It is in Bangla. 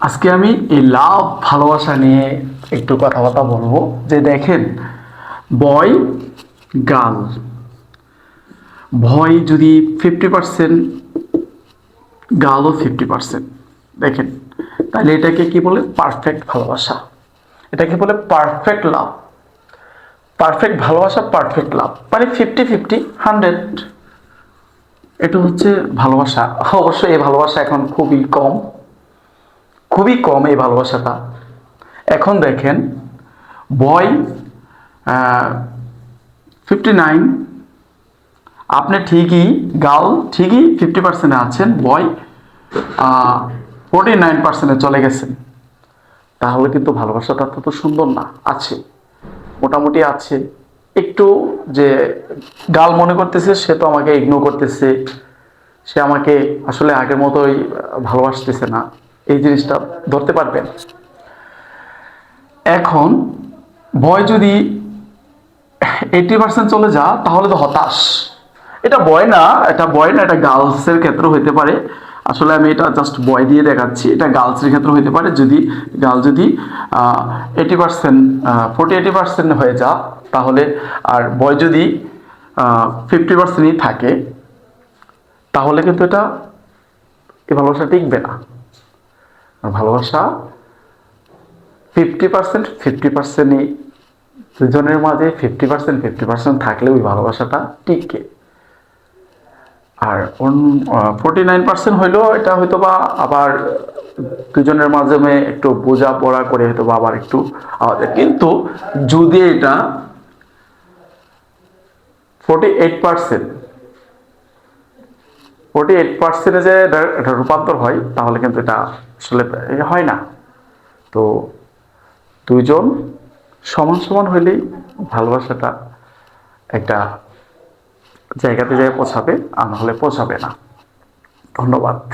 আজকে আমি এই লাভ, ভালোবাসা নিয়ে একটু কথাবার্তা বলব। যে দেখেন বয় গাল। ভয় যদি ফিফটি পার্সেন্ট গালও ফিফটি পার্সেন্ট দেখেন তাহলে এটাকে কি বলে? পারফেক্ট ভালোবাসা। এটাকে বলে পারফেক্ট লাভ পারফেক্ট ভালোবাসা পারফেক্ট লাভ মানে ফিফটি ফিফটি হান্ড্রেড এটা হচ্ছে ভালোবাসা। অবশ্যই এই ভালোবাসা এখন খুবই কম। খুবই কম এই ভালোবাসাটা। এখন দেখেন বয় ফিফটি নাইন আপনি ঠিকই গার্ল ঠিকই ফিফটি পার্সেন্টে আছেন বয় ফোরটি নাইন পার্সেন্টে চলে গেছেন। তাহলে কিন্তু ভালোবাসাটা তত সুন্দর না, আছে। মোটামুটি আছে। একটু যে গাল মনে করতেছে, সে তো আমাকে ইগনোর করতেছে। সে আমাকে আসলে আগের মতোই ভালোবাসতেছে না। এই জিনিসটা ধরতে পারবেন। এখন ভয় যদি এইটি পার্সেন্ট চলে যা তাহলে তো হতাশ। এটা বয় না, এটা বয় না, এটা গার্লসের ক্ষেত্রে হইতে পারে। আসলে আমি এটা জাস্ট বয় দিয়ে দেখাচ্ছি। এটা গার্লসের ক্ষেত্রে হইতে পারে। যদি গার্ল যদি eighty percent forty eighty percent হয়ে যা তাহলে আর বয় যদি ফিফটি পার্সেন্টই থাকে, তাহলে কিন্তু এটা এই ভালোবাসা টিকবে না। আর ভালোবাসা ফিফটি পার্সেন্ট ফিফটি পার্সেন্টই দুজনের মাঝে ফিফটি পার্সেন্ট ফিফটি পার্সেন্ট থাকলে ওই ভালোবাসাটা টিকে আর ফোরটি নাইন পার্সেন্ট হইলেও এটা হয়তো বা আবার দুজনের মাধ্যমে একটু বোঝা পড়া করে হয়তো বা আবার একটু আলাদা। কিন্তু যদি এটা forty eight percent forty eight পার্সেন্টে যে রূপান্তর হয়, তাহলে কিন্তু এটা আসলে হয় না। তো দুইজন সমান সমান হইলেই ভালোবাসাটা একটা জায়গাতে যায় পৌঁছাবে, আর নাহলে পৌঁছাবে না। ধন্যবাদ।